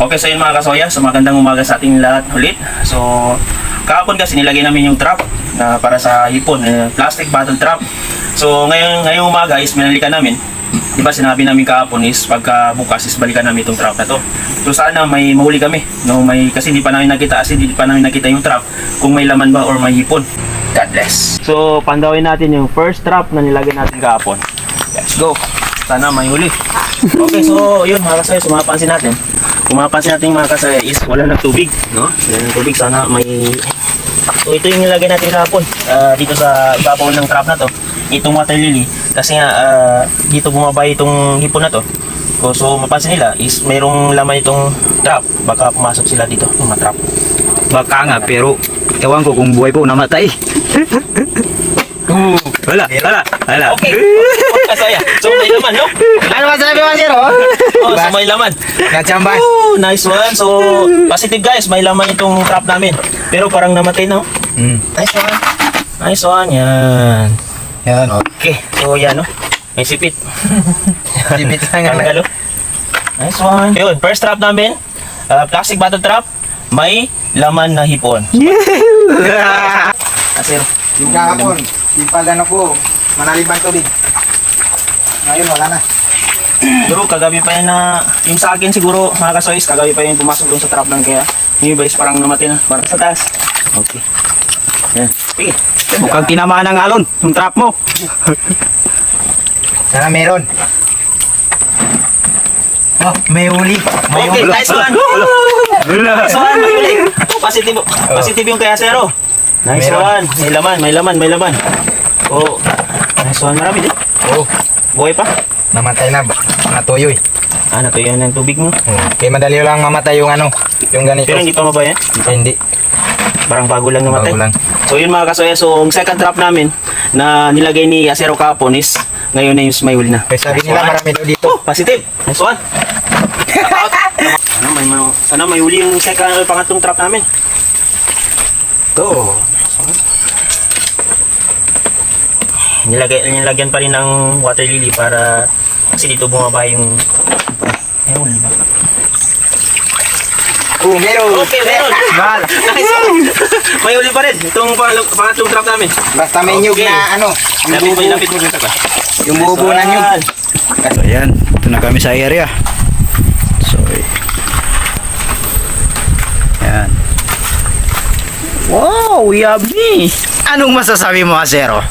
Okay, so mga kasoya, so magandang umaga sa ating lahat ulit. So, kahapon kasi nilagay namin yung trap na para sa hipon, eh, plastic bottle trap. So, ngayon, ngayong umaga is minalikan namin. Di ba sinabi namin kahapon is pagka bukas is balikan namin itong trap na to. So sana may mahuli kami. No, may, kasi hindi pa namin nakita, kasi hindi pa namin nakita yung trap kung may laman ba or may hipon. God bless. So, pandawin natin yung first trap na nilagay natin kahapon. Let's go. Sana may huli. Okay, so yun mga kasaya, so mapapansin natin. Kung mapapansin natin mga kasaya is wala ng tubig, no? Wala ng tubig, sana may... So ito yung nilagay natin kahapon ah, dito sa ibabaw ng trap na to. Itong water lily. Kasi nga ah, dito bumabay itong hipon na to. So, so mapansin nila is mayroong laman itong trap. Baka pumasok sila dito, yung mga trap. Baka nga, pero ewan ko kung buhay po namatay. wala, wala, wala. Okay. Okay, kasaya. So may laman, no? Ano masabi mo, Sir? Oh? Oh, so may laman. Natsambay. Oh, nice one. So, positive guys, may laman itong trap namin. Pero parang namatay na. oh. Mm. Nice one. Nice one. Yan. Yan. Okay. So, yan, no? May sipit. Sipit lang Ang nga. nagalo. Nice one. Yun, first trap namin. uh, plastic bottle trap. May laman na hipon. Kasi, Yung kahapon, ipag ano ko, manalibang tubig. Ngayon, wala na. siguro kagabi pa yan na, yung sa akin siguro, mga kasoys, kagabi pa yung pumasok doon sa trap lang kaya, yung iba is parang namatay na, parang sa taas. Okay. Yan. Sige. Mukhang tinamaan ng alon, yung trap mo. Sana meron. Oh, may huli. May Okay, huli. nice one. Wala. Nice one, may huli. Positive, positive yung kaya zero. Nice Meron. one. May laman, may laman, may laman. Oh, nice one. Marami din. Oh, Buhay pa. namatay na. Natuyo eh. Ah, natuyo ng tubig mo. Hmm. Kaya madali lang mamatay yung ano, yung ganito. Pero hindi pa mabayan. Eh, hindi. Parang bago lang namatay. Bago lang. So yun mga kasoya, so ang second trap namin na nilagay ni Acero kahapon is ngayon na yung may huli na. Kaya sabi Nice nila marami daw dito. Oh, positive. Nice one. sana may ma- sana may huli yung second pangatlong trap namin. Go. Nilagay nilagyan pa rin ng water lily para kasi dito bumaba yung Ay, huli ba? Oh, meron. Okay, meron. Mahal. Nice. May huli pa rin. Itong pang- pangatlong trap namin. Basta may nyug Okay. na ano, yung Lapit mo, bubo, lapit mo dito ka. yung bubo na nyug. So, ayan. Ito na kami sa area. So, eh. Ayan. Wow, yummy! Anong masasabi mo, Asero?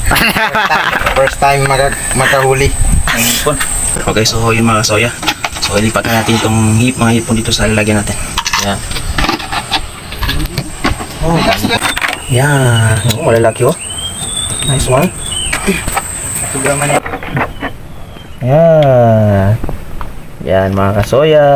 First time maka makahuli. hipon. Okay, so yung mga soya. So ilipat na natin itong hip, mga hipon dito sa lalagyan natin. Yan. Oh, yan. Oh, malalaki oh. Nice one. Sobrang man Yan. Yan mga kasoya.